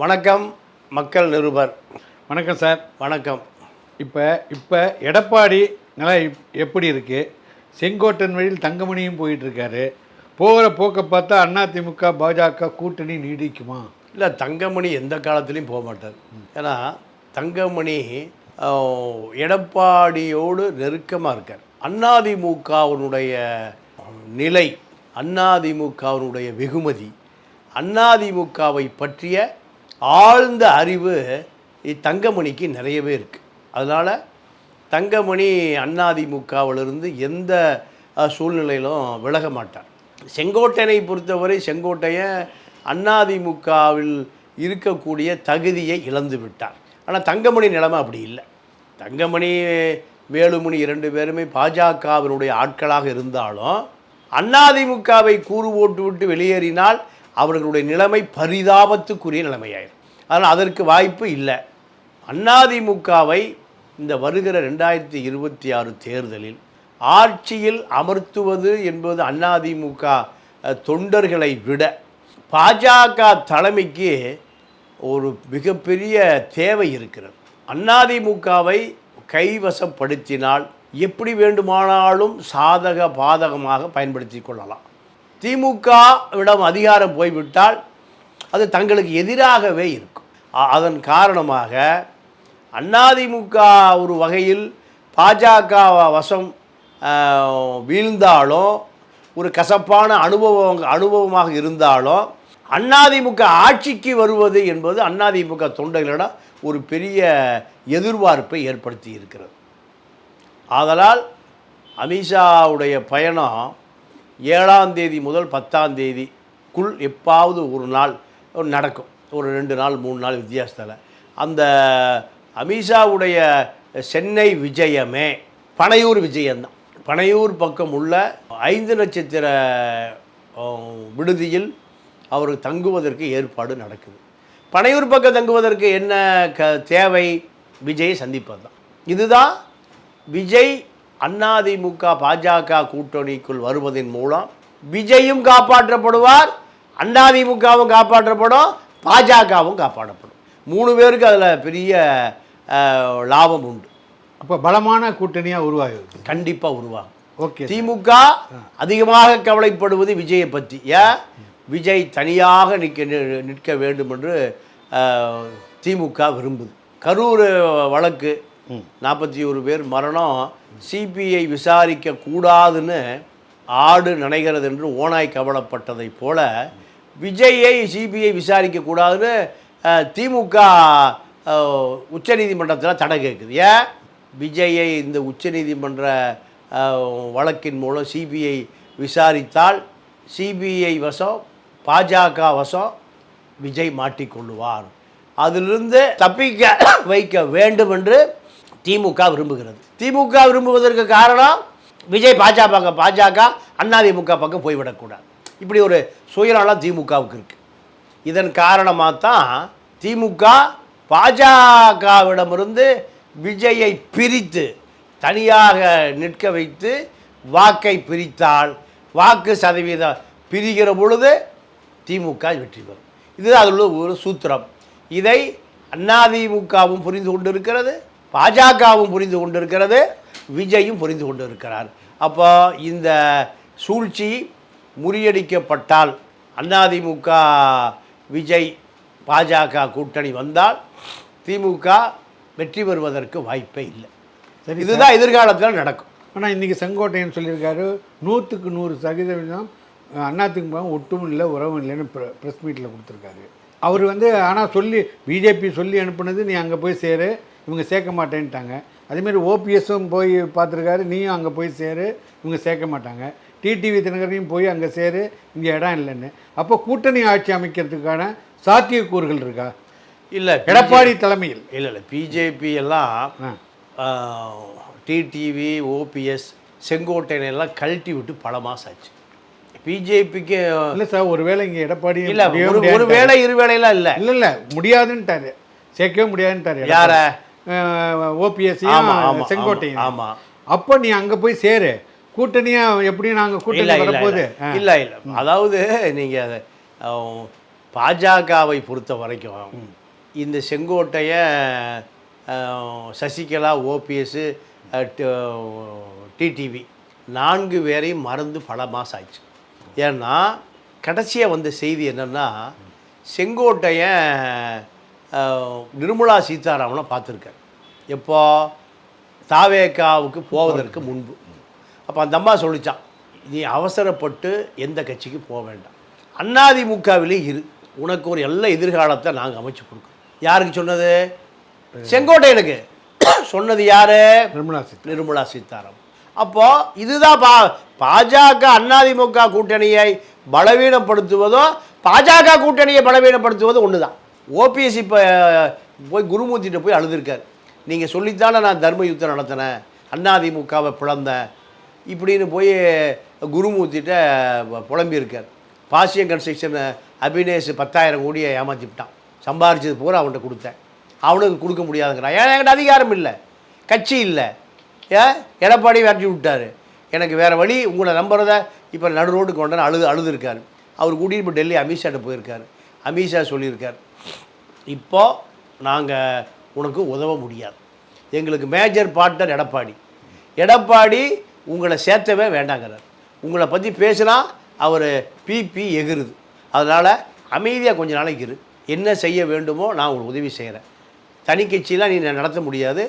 வணக்கம் மக்கள் நிருபர். வணக்கம் சார். வணக்கம். இப்போ இப்போ எடப்பாடி நிலை இப்- எப்படி இருக்குது செங்கோட்டன் வழியில் தங்கமணியும் போயிட்டு இருக்காரு போகிற போக்கை பார்த்தா அதிமுக பாஜக கூட்டணி நீடிக்குமா? இல்லை தங்கமணி எந்த காலத்துலேயும் போக மாட்டார். ஏன்னா தங்கமணி எடப்பாடியோடு நெருக்கமாக இருக்கார். அண்ணாதிமுகவினுடைய நிலை அண்ணாதிமுகவினுடைய வெகுமதி அண்ணாதிமுகவை பற்றிய ஆழ்ந்த அறிவு தங்கமணிக்கு நிறையவே இருக்குது அதனால் தங்கமணி அண்ணாதிமுகவிலிருந்து எந்த சூழ்நிலையிலும் விலக மாட்டார். செங்கோட்டையனை பொறுத்தவரை செங்கோட்டையன் அண்ணாதிமுகவில் இருக்கக்கூடிய தகுதியை இழந்து விட்டார். ஆனால் தங்கமணி நிலைமை அப்படி இல்லை. தங்கமணி வேலுமணி இரண்டு பேருமே பாஜகவினுடைய ஆட்களாக இருந்தாலும் அதிமுகவை கூறு போட்டு விட்டு வெளியேறினால் அவர்களுடைய நிலைமை பரிதாபத்துக்குரிய நிலைமையாயிரும். அதனால் அதற்கு வாய்ப்பு இல்லை. அதிமுகவை இந்த வருகிற ரெண்டாயிரத்தி இருபத்தி ஆறு தேர்தலில் ஆட்சியில் அமர்த்துவது என்பது அதிமுக தொண்டர்களை விட பாஜக தலைமைக்கு ஒரு மிகப்பெரிய தேவை இருக்கிறது. அதிமுகவை கைவசப்படுத்தினால் எப்படி வேண்டுமானாலும் சாதக பாதகமாக பயன்படுத்தி கொள்ளலாம். திமுகவிடம் அதிகாரம் போய்விட்டால் அது தங்களுக்கு எதிராகவே இருக்கும். அதன் காரணமாக அதிமுக ஒரு வகையில் பாஜக வசம் வீழ்ந்தாலும் ஒரு கசப்பான அனுபவம் அனுபவமாக இருந்தாலும் அதிமுக ஆட்சிக்கு வருவது என்பது அதிமுக தொண்டர்களிடம் ஒரு பெரிய எதிர்பார்ப்பை ஏற்படுத்தி இருக்கிறது. ஆதலால் அமித்ஷாவுடைய பயணம் ஏழாம் தேதி முதல் பத்தாம் தேதிக்குள் எப்பாவது ஒரு நாள் நடக்கும். ஒரு ரெண்டு நாள் மூணு நாள் வித்தியாசத்தில். அந்த அமித்ஷாவுடைய சென்னை விஜயமே பனையூர் விஜயம்தான். பனையூர் பக்கம் உள்ள ஐந்து நட்சத்திர விடுதியில் அவர் தங்குவதற்கு ஏற்பாடு நடக்குது. பனையூர் பக்கம் தங்குவதற்கு என்ன க தேவை? விஜயை சந்திப்பது தான் இதுதான் விஜய் அதிமுக பாஜக கூட்டணிக்குள் வருவதன் மூலம் விஜயும் காப்பாற்றப்படுவார் அதிமுகவும் காப்பாற்றப்படும் பாஜகவும் காப்பாற்றப்படும். மூணு பேருக்கு அதில் பெரிய லாபம் உண்டு. அப்போ பலமான கூட்டணியாக உருவாகுது கண்டிப்பாக உருவாகும். ஓகே. திமுக அதிகமாக கவலைப்படுவது விஜயை பற்றி. ஏன்? விஜய் தனியாக நிற்க நிற்க வேண்டும் என்று திமுக விரும்புது. கரூர் வழக்கு நாற்பத்தி ஒரு பேர் மரணம் சிபிஐ விசாரிக்க கூடாதுன்னு ஆடு நனைகிறது என்று ஓனாய் கவலைப்பட்டதைப் போல விஜயை சிபிஐ விசாரிக்க கூடாதுன்னு திமுக உச்சநீதிமன்றத்தில் தடை கேட்குது ஏன்? விஜயை இந்த உச்சநீதிமன்ற வழக்கின் மூலம் சிபிஐ விசாரித்தால் சிபிஐ வசம் பாஜக வசம் விஜய் மாட்டிக்கொள்ளுவார். அதிலிருந்து தப்பிக்க வைக்க வேண்டும் என்று திமுக விரும்புகிறது. திமுக விரும்புவதற்கு காரணம் விஜய் பாஜக பாஜக அதிமுக பக்கம் போய்விடக்கூடாது. இப்படி ஒரு சுயநலம் திமுகவுக்கு இருக்குது இதன் காரணமாக தான் திமுக பாஜகவிடமிருந்து விஜயை பிரித்து தனியாக நிற்க வைத்து வாக்கை பிரித்தால் வாக்கு சதவீதம் பிரிகிற பொழுது திமுக வெற்றி பெறும். இது அதில் ஒரு சூத்திரம். இதை அதிமுகவும் புரிந்து கொண்டிருக்கிறது. பாஜகவும் புரிந்து கொண்டிருக்கிறது விஜயும் புரிந்து கொண்டிருக்கிறார். அப்போ இந்த சூழ்ச்சி முறியடிக்கப்பட்டால் அதிமுக விஜய் பாஜக கூட்டணி வந்தால் திமுக வெற்றி பெறுவதற்கு வாய்ப்பே இல்லை. சரி இதுதான் எதிர்காலத்தில் நடக்கும். ஆனால் இன்றைக்கி செங்கோட்டையன் சொல்லியிருக்காரு நூற்றுக்கு நூறு சதவீதம் அதிமுக ஒட்டும் இல்லை உறவும் இல்லைன்னு ப்ரெஸ் மீட்டில் கொடுத்துருக்காரு. அவர் வந்து ஆனால் சொல்லி பிஜேபி சொல்லி அனுப்புனது நீ அங்கே போய் சேரு. இவங்க சேர்க்க மாட்டேன்ட்டாங்க. அதேமாரி ஓபிஎஸும் போய் பார்த்துருக்காரு நீயும் அங்கே போய் சேரு இவங்க சேர்க்க மாட்டாங்க. டிடிவி தினகரையும் போய் அங்கே சேரு இங்கே இடம் இல்லைன்னு. அப்போ கூட்டணி ஆட்சி அமைக்கிறதுக்கான சாத்தியக்கூறுகள் இருக்கா? இல்லை எடப்பாடி தலைமையில். இல்லை இல்லை பிஜேபி எல்லாம் டிடிவி ஓபிஎஸ் செங்கோட்டையனை எல்லாம் கழட்டி விட்டு பல மாதம் ஆச்சு. பிஜேபிக்கு இல்லை சார் ஒருவேளை இங்கே எடப்பாடி இல்லை ஒரு ஒரு. வேளை இரு வேளையெல்லாம் இல்லை. இல்ல இல்ல முடியாதுன்ட்டாரு. சேர்க்கவே முடியாதுன்ட்டாரு. யார? ஆமா, செங்கோட்டையும் ஆமா. அப்போ நீ அங்க போய் சேரு. கூட்டணியா எப்படி நாங்க இல்ல கூட்டணி இல்ல வரப்போகுது இல்ல. இல்ல அதாவது நீங்க அஹ், பாஜகவை பொறுத்த வரைக்கும் இந்த செங்கோட்டைய சசிகலா ஓபிஎஸ் டிடிவி நான்கு பேரையும் மறந்து பல மாதம் ஆயிடுச்சு. ஏன்னா கடைசியாக வந்த செய்தி என்னென்னா செங்கோட்டையன் அஹ், நிர்மலா சீதாராமனை பார்த்துருக்கார் எப்போ? தாவேக்காவுக்கு போவதற்கு முன்பு. அப்போ அந்த அம்மா சொல்லிச்சான் நீ அவசரப்பட்டு எந்த கட்சிக்கு போக வேண்டாம். அண்ணாதிமுகவிலே இரு. உனக்கு ஒரு நல்ல எதிர்காலத்தை நாங்கள் அமைச்சு கொடுக்குறோம். யாருக்கு சொன்னது? செங்கோட்டையனுக்கு. சொன்னது யாரு? நிர்மலா சீதாராமன். நிர்மலா சீதாராமன். அப்போ இதுதான் பா பாஜக அதிமுக கூட்டணியை பலவீனப்படுத்துவதோ பாஜக கூட்டணியை பலவீனப்படுத்துவதோ ஒன்று தான் ஓபிஎஸ் இப்போ போய் குருமூர்த்திட்ட போய் அழுதுருக்கார். நீங்கள் சொல்லித்தானே நான் தர்ம யுத்தம் நடத்தினேன் அண்ணாதிமுகவை பிளந்தேன் இப்படின்னு போய் குருமூர்த்திட்ட புலம்பியிருக்கார். பாசியம் கன்ஸ்ட்ரக்ஷன் அபினேஷ் பத்தாயிரம் கோடியை ஏமாத்தி விட்டான். சம்பாரிச்சது பூரா அவன்கிட்ட கொடுத்தேன். அவனுக்கு கொடுக்க முடியாதுங்கிறான். ஏன்னா என்கிட்ட அதிகாரம் இல்லை? கட்சி இல்லை. ஏன் எடப்பாடி விரட்டி விட்டார். எனக்கு வேறு வழி உங்களை நம்புறத இப்போ நடு ரோட்டுக்கு கொண்டாந்து அழுது அழுதுருக்கார். அவர் கூட்டிகிட்டு இப்போ டெல்லி அமித்ஷாட்ட போயிருக்காரு. அமித்ஷா சொல்லியிருக்கார் இப்போ நாங்கள் உனக்கு உதவ முடியாது. எங்களுக்கு மேஜர் பார்ட்னர் எடப்பாடி. எடப்பாடி உங்களை சேர்த்தவே வேண்டாங்கிறார். உங்களை பற்றி பேசினா அவர் பிபி எகிருது. அதனால் அமைதியாக கொஞ்ச நாளைக்கு இரு. என்ன செய்ய வேண்டுமோ நான் உங்களுக்கு உதவி செய்கிறேன் தனி கட்சியெலாம் நீ நடத்த முடியாது.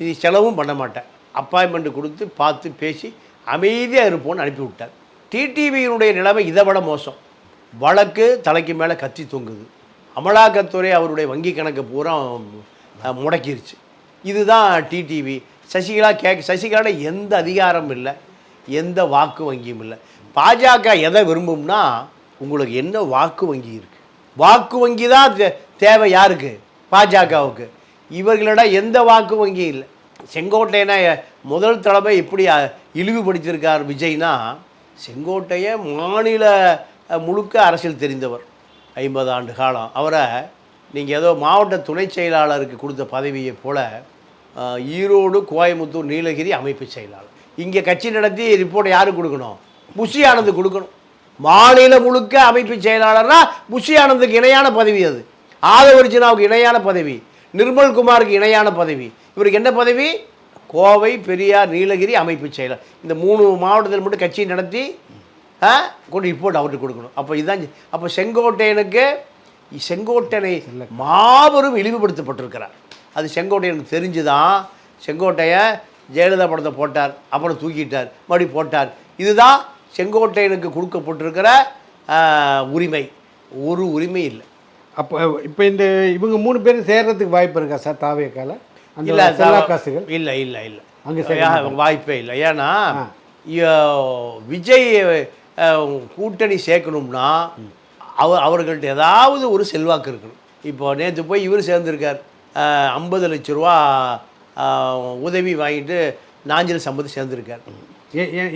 நீ செலவும் பண்ண மாட்டேன் அப்பாயின்மெண்ட் கொடுத்து பார்த்து பேசி அமைதியாக இருப்போன்னு அனுப்பி விட்டார் டிடிவியினுடைய நிலைமை இதை விட மோசம். வழக்கு தலைக்கு மேலே கத்தி தொங்குது. அமலாக்கத்துறை அவருடைய வங்கி கணக்கு பூரா முடக்கிருச்சு. இதுதான் டிடிவி சசிகலா கே சசிகலாட எந்த அதிகாரமும் இல்லை எந்த வாக்கு வங்கியும் இல்லை. பாஜக எதை விரும்பும்னா உங்களுக்கு என்ன வாக்கு வங்கி இருக்குது வாக்கு வங்கி தான் தே- தேவை யாருக்கு? பாஜகவுக்கு. இவர்களிடம் எந்த வாக்கு வங்கியும் இல்லை. செங்கோட்டையனை முதல் தலைமை எப்படி இழிவுபடுத்தியிருக்கார் விஜய்னா செங்கோட்டையை மாநில முழுக்க அரசியல் தெரிந்தவர். ஐம்பது ஆண்டு காலம். அவரை நீங்கள் ஏதோ மாவட்ட துணை செயலாளருக்கு கொடுத்த பதவியை போல் ஈரோடு கோயம்புத்தூர் நீலகிரி அமைப்பு செயலாளர். இங்கே கட்சி நடத்தி ரிப்போர்ட் யாருக்கு கொடுக்கணும்? புஷி கொடுக்கணும். மாநில முழுக்க அமைப்பு செயலாளர்னா புஷி ஆனந்துக்கு இணையான பதவி அது. ஆதவர்ஜினாவுக்கு இணையான பதவி. நிர்மல் குமாருக்கு இணையான பதவி. இவருக்கு என்ன பதவி? கோவை பெரியார் நீலகிரி அமைப்பு செயலர் இந்த மூணு மாவட்டத்தில் மட்டும் கட்சி நடத்தி கொண்டு ரிப்போர்ட் அவர்கிட்ட கொடுக்கணும். அப்போ இதுதான் அப்போ செங்கோட்டையனுக்கு செங்கோட்டையனை மாபெரும் இழிவுபடுத்தப்பட்டிருக்கிறார். அது செங்கோட்டையனுக்கு தெரிஞ்சுதான் செங்கோட்டையன் ஜெயலலிதா படத்தை போட்டார் அப்புறம் தூக்கிட்டார் மறுபடியும் போட்டார். இதுதான் செங்கோட்டையனுக்கு கொடுக்கப்பட்டிருக்கிற உரிமை. ஒரு உரிமை இல்லை. அப்போ இப்போ இந்த இவங்க மூணு பேரும் சேர்றதுக்கு வாய்ப்பு இருக்கா சார் தாவேக்கால? அந்த இல்ல காசுகள்? இல்லை இல்லை இல்லை. அங்க வாய்ப்பே இல்லை. ஏன்னா விஜய் கூட்டணி சேர்க்கணும்னா அவ அவர்கள்ட்ட ஏதாவது ஒரு செல்வாக்கு இருக்கணும். இப்போ நேற்று போய் இவர் சேர்ந்துருக்கார். ஐம்பது லட்ச ரூபா உதவி வாங்கிட்டு நாஞ்சல் சம்பத்து சேர்ந்துருக்கார்.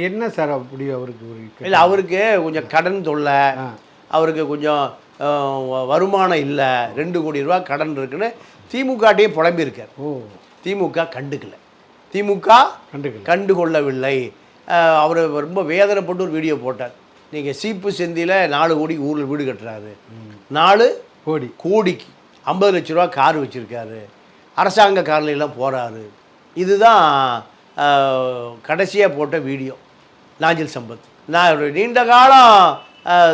என்ன சார் அப்படி அவருக்கு ஒரு? இல்லை அவருக்கு கொஞ்சம் கடன் தொல்லை. அவருக்கு கொஞ்சம் வருமானம் இல்லை ரெண்டு கோடி ரூபா கடன் இருக்குன்னு திமுகட்டையே புலம்பியிருக்கார். ஓ. திமுக கண்டுக்கல. திமுக கண்டு கொள்ளவில்லை அவர் ரொம்ப வேதனைப்பட்டு ஒரு வீடியோ போட்டார். நீங்கள் சீப்பு செந்தியில் நாலு கோடி ஊரில் வீடு கட்டுறாரு. நாலு கோடி. கோடிக்கு ஐம்பது லட்ச ரூபா கார் வச்சுருக்காரு. அரசாங்க கார்ல எல்லாம் போகிறாரு இதுதான் கடைசியாக போட்ட வீடியோ. நாஞ்சில் சம்பத். நான் ஒரு நீண்ட காலம்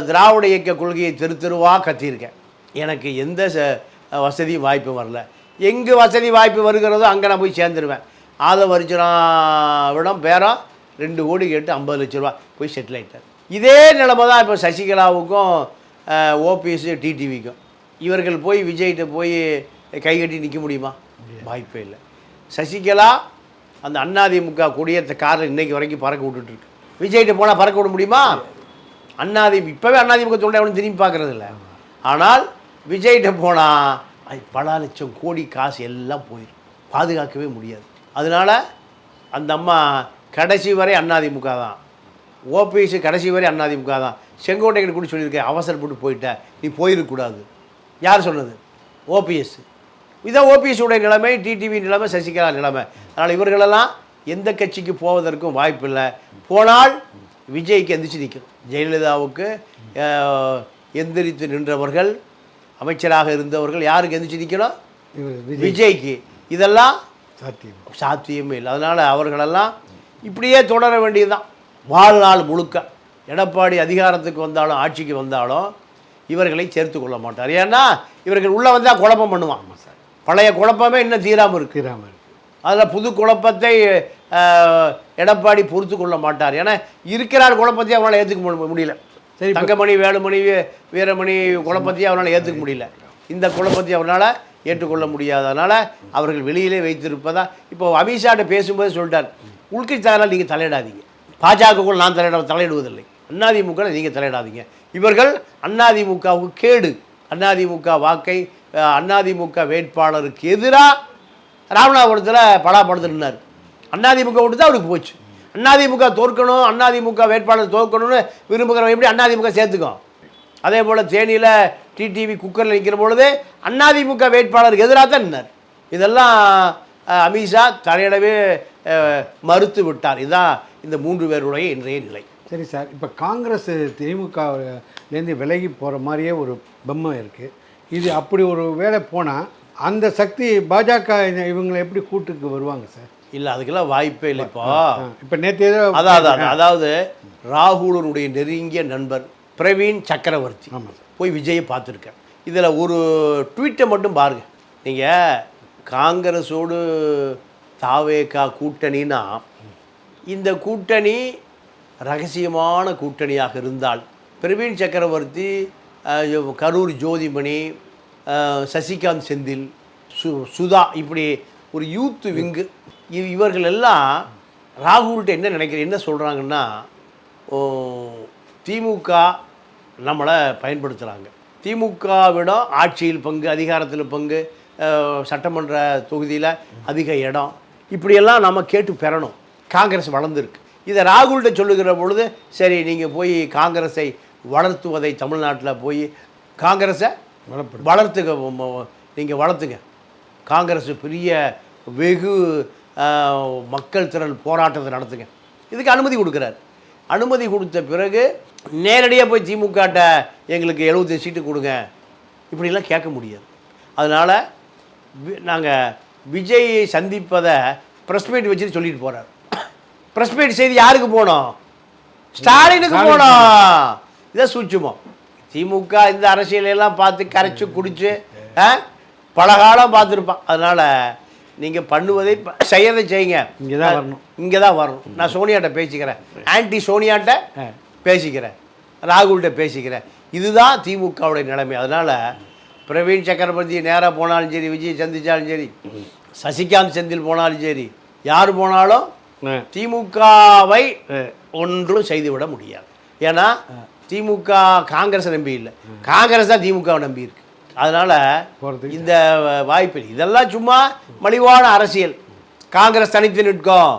திராவிட இயக்க கொள்கையை தெரு தெருவாக கத்தியிருக்கேன். எனக்கு எந்த ச- வசதியும் வாய்ப்பு வரல. எங்கே வசதி வாய்ப்பு வருகிறதோ அங்கே நான் போய் சேர்ந்துருவேன். ஆத விடம் பேரம் ரெண்டு கோடி கேட்டு ஐம்பது லட்ச ரூபா போய் செட்டில் ஆயிட்டார். இதே நிலைமை தான் இப்போ சசிகலாவுக்கும் ஓபிஎஸ் டிடிவிக்கும் இவர்கள் போய் விஜய்கிட்ட போய் கை கட்டி நிற்க முடியுமா? வாய்ப்பே இல்லை. சசிகலா அந்த அண்ணாதிமுக கொடியேற்ற காரில் இன்னைக்கு வரைக்கும் பறக்க விட்டுட்டு இருக்கு விஜய்கிட்ட போனால் பறக்க விட முடியுமா? அண்ணாதி இப்போவே அண்ணாதிமுக தொண்டை அவனு திரும்பி பார்க்கறது இல்லை ஆனால் விஜய்கிட்ட போனால் அது பல லட்சம் கோடி காசு எல்லாம் போயிடும் பாதுகாக்கவே முடியாது. அதனால அந்த அம்மா கடைசி வரை அண்ணாதிமுக தான். ஓபிஎஸ் கடைசி வரை அண்ணாதிமுக தான். செங்கோட்டையன் கூட சொல்லியிருக்கேன் அவசரப்பட்டு போயிட்ட நீ போயிருக்கக்கூடாது யார் சொன்னது? ஓபிஎஸ் இதான் ஓபிஎஸ் உடைய நிலைமை டிடிவி நிலைமை சசிகலா நிலைமை. அதனால் இவர்களெல்லாம் எந்த கட்சிக்கு போவதற்கும் வாய்ப்பில்லை. போனால் விஜய்க்கு எந்திரிச்சு நிற்கணும். ஜெயலலிதாவுக்கு எந்திரித்து நின்றவர்கள் அமைச்சராக இருந்தவர்கள் யாருக்கு எந்திரிச்சு நிற்கணும்? விஜய்க்கு. இதெல்லாம் சாத்தியம். சாத்தியமே இல்லை. அதனால் அவர்களெல்லாம் இப்படியே தொடர வேண்டியதுதான். வாழ்நாள் முழுக்க எடப்பாடி அதிகாரத்துக்கு வந்தாலும் ஆட்சிக்கு வந்தாலும் இவர்களை சேர்த்து கொள்ள மாட்டார். ஏன்னா இவர்கள் உள்ளே வந்தால் குழப்பம் பண்ணுவான் பழைய குழப்பமே இன்னும் தீராமல் இருக்கு. தீராமல் இருக்கு. அதில் புது குழப்பத்தை எடப்பாடி பொறுத்து கொள்ள மாட்டார். ஏன்னா இருக்கிறார் குழப்பத்தையும் அவரால் ஏற்றுக்க முடியல சரி, தங்கமணி வேலுமணி வீரமணி குழப்பத்தையும் அவரால் ஏற்றுக்க முடியல. இந்த குழப்பத்தையும் அவரால் ஏற்றுக்கொள்ள முடியாதனால அவர்கள் வெளியிலே வைத்திருப்பதா இப்போ அமித்ஷாட்ட பேசும்போது சொல்லிட்டார். உள்கட்சி தகவலால் நீங்கள் தலையிடாதீங்க. பாஜகவுக்குள் நான் தலையிட தலையிடுவதில்லை. அதிமுக நீங்கள் தலையிடாதீங்க. இவர்கள் அதிமுகவுக்கு கேடு. அதிமுக வாக்கை அதிமுக வேட்பாளருக்கு எதிராக ராமநாதபுரத்தில் பலாப்படத்தில் நின்னார் அதிமுக விட்டு தான் அவருக்கு போச்சு. அதிமுக தோற்கணும் அதிமுக வேட்பாளர் தோற்கணும்னு விரும்புகிறவங்க எப்படி அதிமுக சேர்த்துக்கும்? அதே போல் தேனியில் டிடிவி குக்கரில் நிற்கிற பொழுது அதிமுக வேட்பாளருக்கு எதிராக தான் நின்னார். இதெல்லாம் அமித்ஷா தலையிடவே மறுத்து விட்டார். இதுதான் இந்த மூன்று பேருடைய இன்றைய நிலை. சரி சார் இப்போ காங்கிரஸ் திமுகலேருந்து விலகி போகிற மாதிரியே ஒரு பொம்மை இருக்குது இது அப்படி ஒரு வேலை போனால் அந்த சக்தி பாஜக இவங்களை எப்படி கூட்டுக்கு வருவாங்க சார்? இல்லை அதுக்கெல்லாம் வாய்ப்பே இல்லை இப்போ. இப்போ நேற்று அதாவது அதாவது ராகுலனுடைய நெருங்கிய நண்பர் பிரவீன் சக்கரவர்த்தி ஆமாம் போய் விஜயை பார்த்துருக்கேன் இதில் ஒரு ட்வீட்டை மட்டும் பாருங்கள் நீங்கள் காங்கிரஸோடு தாவேகா கூட்டணினா இந்த கூட்டணி ரகசியமான கூட்டணியாக இருந்தால் பிரவீன் சக்கரவர்த்தி கரூர் ஜோதிமணி சசிகாந்த் செந்தில் சு சுதா இப்படி ஒரு யூத் விங்கு இவர்கள் எல்லாம் ராகுல்கிட்ட என்ன நினைக்கிற என்ன சொல்கிறாங்கன்னா திமுக நம்மளை பயன்படுத்துகிறாங்க திமுகவிடம் ஆட்சியில் பங்கு அதிகாரத்தில் பங்கு சட்டமன்ற தொகுதியில் அதிக இடம். இப்படியெல்லாம் நம்ம கேட்டு பெறணும். காங்கிரஸ் வளர்ந்துருக்கு. இதை ராகுல்கிட்ட சொல்லுகிற பொழுது சரி நீங்கள் போய் காங்கிரஸை வளர்த்துவதை தமிழ்நாட்டில் போய் காங்கிரஸை வளர்த்துக்க நீங்கள் வளர்த்துங்க. காங்கிரஸ் பெரிய வெகு மக்கள் திரள் போராட்டத்தை நடத்துங்க. இதுக்கு அனுமதி கொடுக்குறாரு. அனுமதி கொடுத்த பிறகு நேரடியாக போய் திமுகட்ட எங்களுக்கு 75 சீட்டு கொடுங்க. இப்படிலாம் கேட்க முடியாது. அதனால் நாங்கள் விஜயை சந்திப்பதை ப்ரெஸ் மீட் வச்சுட்டு சொல்லிட்டு போகிறார் ப்ரெஸ் மீட் செய்தி யாருக்கு போனோம்? ஸ்டாலினுக்கு போனோம். இதை சூட்சுமம். திமுக இந்த அரசியலையெல்லாம் பார்த்து கரைச்சு குடிச்சு பல காலம் பார்த்துருப்பான். அதனால் நீங்கள் பண்ணுவதை செய்யறதை செய்யுங்க. இங்கே தான் வரணும். இங்கே தான் வரணும். நான் சோனியாட்ட பேசிக்கிறேன். ஆன்டி சோனியாட்ட. பேசிக்கிறேன். ராகுல்கிட்ட பேசிக்கிறேன். இதுதான் திமுகவுடைய நிலைமை. அதனால் பிரவீன் சக்கரவர்த்தி நேராக போனாலும் சரி விஜய் சந்திச்சாலும் சரி சசிகாந்த் செந்தில் போனாலும் சரி யார் போனாலும். திமுகவை ஒன்றும் செய்துவிட முடியாது. ஏன்னா திமுக காங்கிரஸை நம்பி இல்லை. காங்கிரஸ் தான் திமுகவை நம்பி இருக்கு. அதனால் இந்த வாய்ப்பு. இதெல்லாம் சும்மா மலிவான அரசியல். காங்கிரஸ் தனித்து நிற்கும்.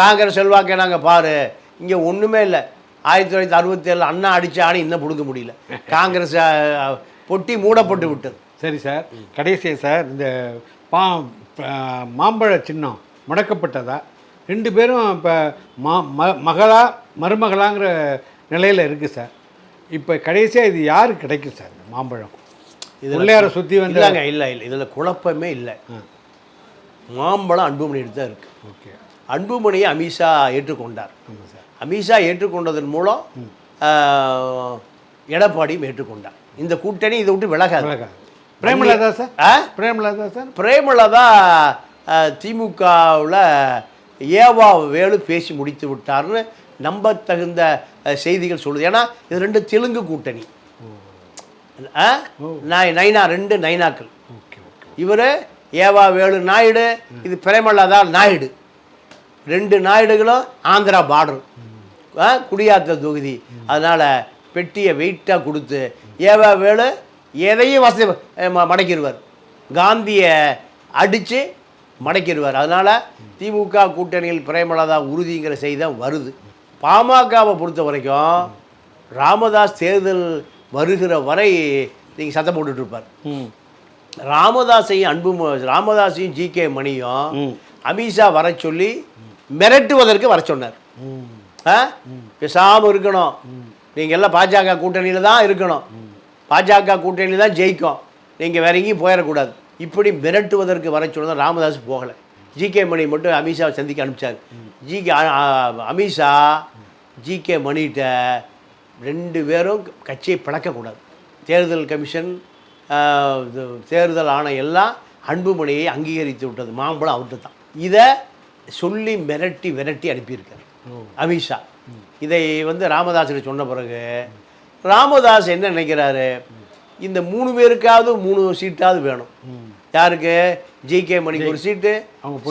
காங்கிரஸ் செல்வாக்கை நாங்கள் பாரு. இங்கே ஒன்றுமே இல்லை. ஆயிரத்தி தொள்ளாயிரத்தி அறுபத்தேழில் அண்ணா அடிச்ச ஆணி இன்னும் பிடுங்க முடியல. காங்கிரஸ் பொட்டி மூடப்பட்டு விட்டது. சரி சார். கடைசியா சார் இந்த பா மாம்பழ சின்னம் முடக்கப்பட்டதா? ரெண்டு பேரும் இப்போ மா ம மகளா மருமகளாங்கிற நிலையில் இருக்குது சார். இப்போ கடைசியாக இது யாருக்கு கிடைக்கும் சார் இந்த மாம்பழம்? இதுல- பிள்ளையாரை சுற்றி வந்து இல்லைங்க இல்லை இல்லை. இதில் குழப்பமே இல்லை. மாம்பழம் அன்புமணிட்டு தான் இருக்குது ஓகே. அன்புமணியை அமித்ஷா ஏற்றுக்கொண்டார். ஆமாம் சார். அமித்ஷா ஏற்றுக்கொண்டதன் மூலம் எடப்பாடியும் ஏற்றுக்கொண்டார். இந்த கூட்டணி இதை விட்டு விலகாது. அழகா பிரேமலதா சார்? ஆ? பிரேமலதா சார்? பிரேமலதா திமுகவில் ஏவா வேலு பேசி முடித்து விட்டார்னு நம்பத்தகுந்த அஹ், செய்திகள் சொல்லுது. ஏன்னா இது ரெண்டு தெலுங்கு கூட்டணி. நைனா ரெண்டு நைனாக்கள். இவர் ஏவா வேலு நாயுடு இது பிரேமலதா நாயுடு. ரெண்டு நாயுடுகளும் ஆந்திரா பார்டர் குடியாத்த தொகுதி. அதனால் பெட்டியை வெயிட்டாக கொடுத்து ஏவா வேலு எதையும் வசதி மடக்கிடுவார். காந்தியை அடித்து மடக்கிடுவார். அதனால் திமுக கூட்டணியில் பிரேமலதா உறுதிங்கிற செய்தி தான் வருது. பாமகவை பொறுத்த வரைக்கும் ராமதாஸ் தேர்தல் வருகிற வரை நீங்கள் சத்தம் ம். ராமதாஸையும் அன்பு ராமதாஸையும் ஜி கே மணியும். அமித்ஷா வர சொல்லி மிரட்டுவதற்கு வர சொன்னார். பேசாமல் இருக்கணும். நீங்கள் எல்லாம் பாஜக கூட்டணியில் தான் இருக்கணும். பாஜக கூட்டணியில் தான் ஜெயிக்கும். நீங்கள் வேற எங்கேயும் போயிடக்கூடாது இப்படி மிரட்டுவதற்கு வர சொன்னது ராமதாஸ் போகலை. ஜிகே மணி மட்டும் அமித்ஷாவை சந்திக்க அனுப்பிச்சார். ஜிகே அமித்ஷா ஜிகே மணிகிட்ட ரெண்டு பேரும் கட்சியை பிளக்கக்கூடாது. தேர்தல் கமிஷன் தேர்தல் ஆணையம் எல்லாம் அன்புமணியை அங்கீகரித்து விட்டது. மாம்பழம் அவர்கிட்ட தான். இதை சொல்லி மிரட்டி விரட்டி அனுப்பியிருக்காரு அமித்ஷா. இதை வந்து ராமதாஸில் சொன்ன பிறகு ராமதாஸ் என்ன நினைக்கிறாரு? இந்த மூணு பேருக்காவது மூணு சீட்டாவது வேணும். யாருக்கு? ஜிகே மணிக்கு ஒரு சீட்டு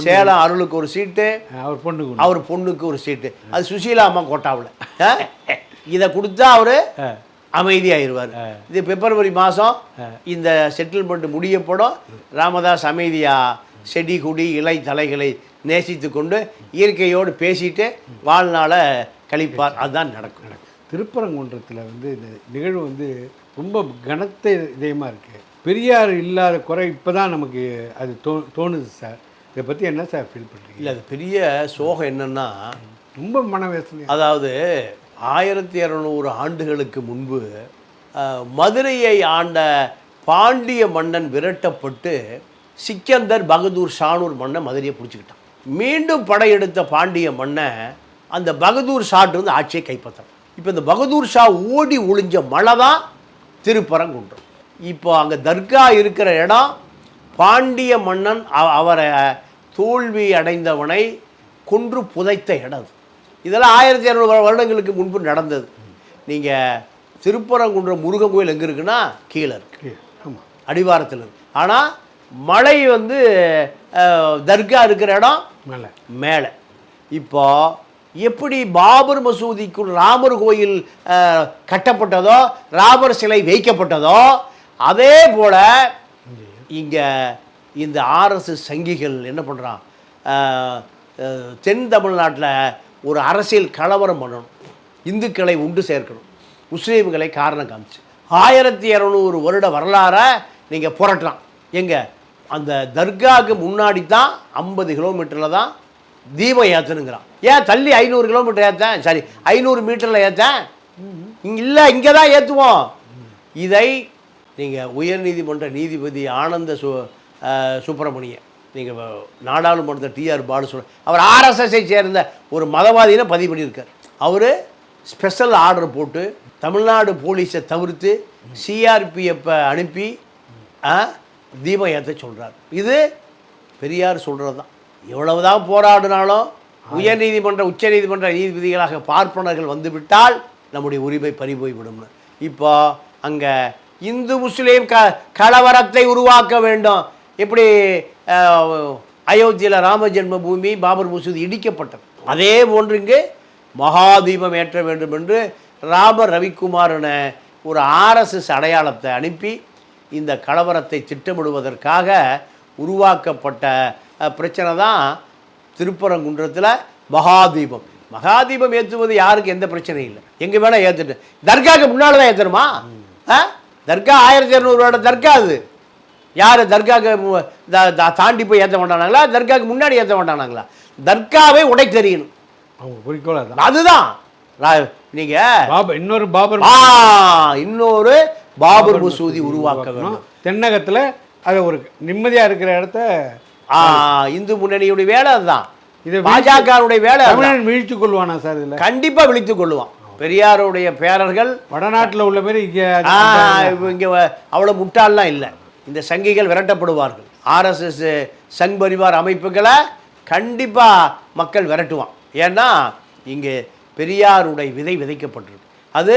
சேலம் அருளுக்கு ஒரு சீட்டு அவர் பொண்ணுக்கு அவர் பொண்ணுக்கு ஒரு சீட்டு. அது சுசீலா அம்மா கோட்டாவில். இதை கொடுத்தா அவரு அமைதியாயிருவார். இது பிப்ரவரி மாதம் இந்த செட்டில்மெண்ட் முடியப்படும் ராமதாஸ் அமைதியா செடி கொடி இலை தலைகளை நேசித்து கொண்டு இயற்கையோடு பேசிட்டு வாழ்நாளை கழிப்பார். அதுதான் நடக்கும். திருப்பரங்குன்றத்தில் வந்து இந்த நிகழ்வு வந்து ரொம்ப கனத்த இதயமாக இருக்குது பெரியார் இல்லாத குறை இப்போ தான் நமக்கு அது தோ தோணுது சார். இதை பற்றி என்ன சார் ஃபீல் பண்ணுறீங்க இல்லை அது பெரிய சோகம் என்னன்னா ரொம்ப மன வேசனை அதாவது ஆயிரத்தி இரநூறு ஆண்டுகளுக்கு முன்பு மதுரையை ஆண்ட பாண்டிய மன்னன் விரட்டப்பட்டு சிக்கந்தர் பகதூர் ஷானூர் மன்னன் மதுரையை பிடிச்சிக்கிட்டான். மீண்டும் படையெடுத்த பாண்டிய மன்னன் அந்த பகதூர் ஷாட்டு வந்து ஆட்சியை கைப்பற்றான். இப்போ இந்த பகதூர் ஷா ஓடி ஒளிஞ்ச மலை தான் திருப்பரங்குன்றம் இப்போ அங்கே தர்கா இருக்கிற இடம் பாண்டிய மன்னன் அவ- அவரை தோல்வி அடைந்தவனை கொன்று புதைத்த இடம் இதெல்லாம் ஆயிரத்தி இரநூறு வருடங்களுக்கு முன்பு நடந்தது. நீங்கள் திருப்பரங்குன்றம் முருகன் கோயில் எங்கே இருக்குன்னா கீழே இருக்கு. ஆமாம் அடிவாரத்தில் இருக்கு. ஆனால் மலை வந்து தர்கா இருக்கிற இடம் மேலே. மேலே. இப்போ எப்படி பாபர் மசூதிக்குள் ராமர் கோயில் கட்டப்பட்டதோ ராமர் சிலை வைக்கப்பட்டதோ அதே போல் இங்கே இந்த ஆர்எஸ்எஸ் சங்கிகள் என்ன பண்ணுறான் தென் தமிழ்நாட்டில் ஒரு அரசியல் கலவரம் பண்ணணும். இந்துக்களை உண்டு சேர்க்கணும். முஸ்லீம்களை காரணம் காமிச்சு. ஆயிரத்தி இரநூறு வருட வரலாறை நீங்கள் புரட்டலாம். எங்கே? அந்த தர்காவுக்கு முன்னாடி தான் ஐம்பது கிலோமீட்டரில் தான் தீபம் ஏற்றணுங்கிறான் ஏன் தள்ளி ஐநூறு கிலோமீட்டர் ஏற்றேன் சரி ஐநூறு மீட்டரில் ஏற்றேன் இங்கே இல்லை இங்கே தான் ஏற்றுவோம் இதை நீங்கள் உயர்நீதிமன்ற நீதிபதி ஆனந்த சு அஹ், சுப்பிரமணியன் நீங்கள் நாடாளுமன்ற டிஆர் பாலு சொல் அவர் ஆர்எஸ்எஸை சேர்ந்த ஒரு மதவாதினை பதிவு பண்ணியிருக்கார். அவர் ஸ்பெஷல் ஆர்டர் போட்டு தமிழ்நாடு போலீஸை தவிர்த்து சிஆர்பிஎஃப்பை அனுப்பி தீபம் ஏற்ற சொல்கிறார் இது பெரியார் சொல்கிறது தான் எவ்வளவுதான் போராடினாலும் உயர்நீதிமன்ற உச்சநீதிமன்ற நீதிபதிகளாக பார்ப்பனர்கள் வந்துவிட்டால் நம்முடைய உரிமை பறிபோய்விடும் இப்போ அங்கே இந்து முஸ்லீம் க கலவரத்தை உருவாக்க வேண்டும். எப்படி அயோத்தியில் ராம ஜென்ம பூமி பாபர் மசூதி இடிக்கப்பட்டது. அதே போன்று இங்கு மகாதீபம் ஏற்ற வேண்டும் என்று ராம ரவிக்குமார் ஒரு ஆர்எஸ்எஸ் அடையாளத்தை அனுப்பி இந்த கலவரத்தை திட்டமிடுவதற்காக உருவாக்கப்பட்ட பிரச்சனை தான் திருப்பரங்குன்றத்தில் மகாதீபம். மகாதீபம் ஏற்றுவது யாருக்கு எந்த பிரச்சனையும் இல்லை. எங்கே வேணால் ஏற்றுட்டு தர்காவுக்கு முன்னால் தான் ஏற்றணுமா தர்கா ஆயிரத்தி இரநூறு வருட தர்கா அது. யார் தர்காவுக்கு தாண்டி போய் ஏற்ற மாட்டானாங்களா? தர்காவுக்கு முன்னாடி ஏற்ற மாட்டானாங்களா? தர்காவை உடை தெரியணும். அவங்க குறிக்கோள் அதுதான். ரா- நீங்க பாபர் இன்னொரு பாபர் ஆ இன்னொரு பாபர் மசூதி உருவாக்க வேண்டும். தென்னகத்தில் அதை ஒரு நிம்மதியாக இருக்கிற இடத்த இந்து முன்னணியுடைய வேலை அதுதான். இதை பாஜகவுடைய வேலை. தமிழன் வீழ்ச்சி கொள்வானா சார் இதில்? கண்டிப்பா விழித்துக் கொள்ளுவான் பெரியாருடைய பேரர்கள் வடநாட்டில் உள்ள மாரி இங்கே இங்க அவ்வளவு முட்டாள்லாம் இல்லை. இந்த சங்கிகள் விரட்டப்படுவார்கள். ஆர்எஸ்எஸ் சங் பரிவார் அமைப்புகளை கண்டிப்பா மக்கள் விரட்டுவான். ஏன்னா இங்கே பெரியாருடைய விதை விதைக்கப்பட்டிருக்கு. அது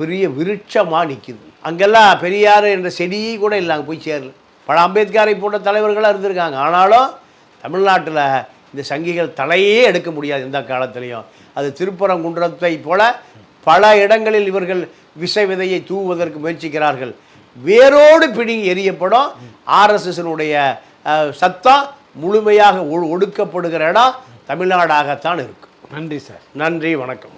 பெரிய விருட்சமாக நிற்கிது அங்கெல்லாம் பெரியார் என்ற செடி கூட இல்லை அங்கே போய் சேரல. பல அம்பேத்கரை போன்ற தலைவர்களாக இருந்திருக்காங்க. ஆனாலும் தமிழ்நாட்டில் இந்த சங்கிகள் தலையே எடுக்க முடியாது எந்த காலத்திலையும். அது திருப்பரங்குன்றத்தை போல பல இடங்களில் இவர்கள் விஷ விதையை தூவுவதற்கு முயற்சிக்கிறார்கள். வேரோடு பிடுங்கி எரியப்படும் ஆர்எஸ்எஸ்னுடைய சத்தம் முழுமையாக ஒ- ஒடுக்கப்படுகிற இடம் தமிழ்நாடாகத்தான் இருக்கும் நன்றி சார். நன்றி வணக்கம்.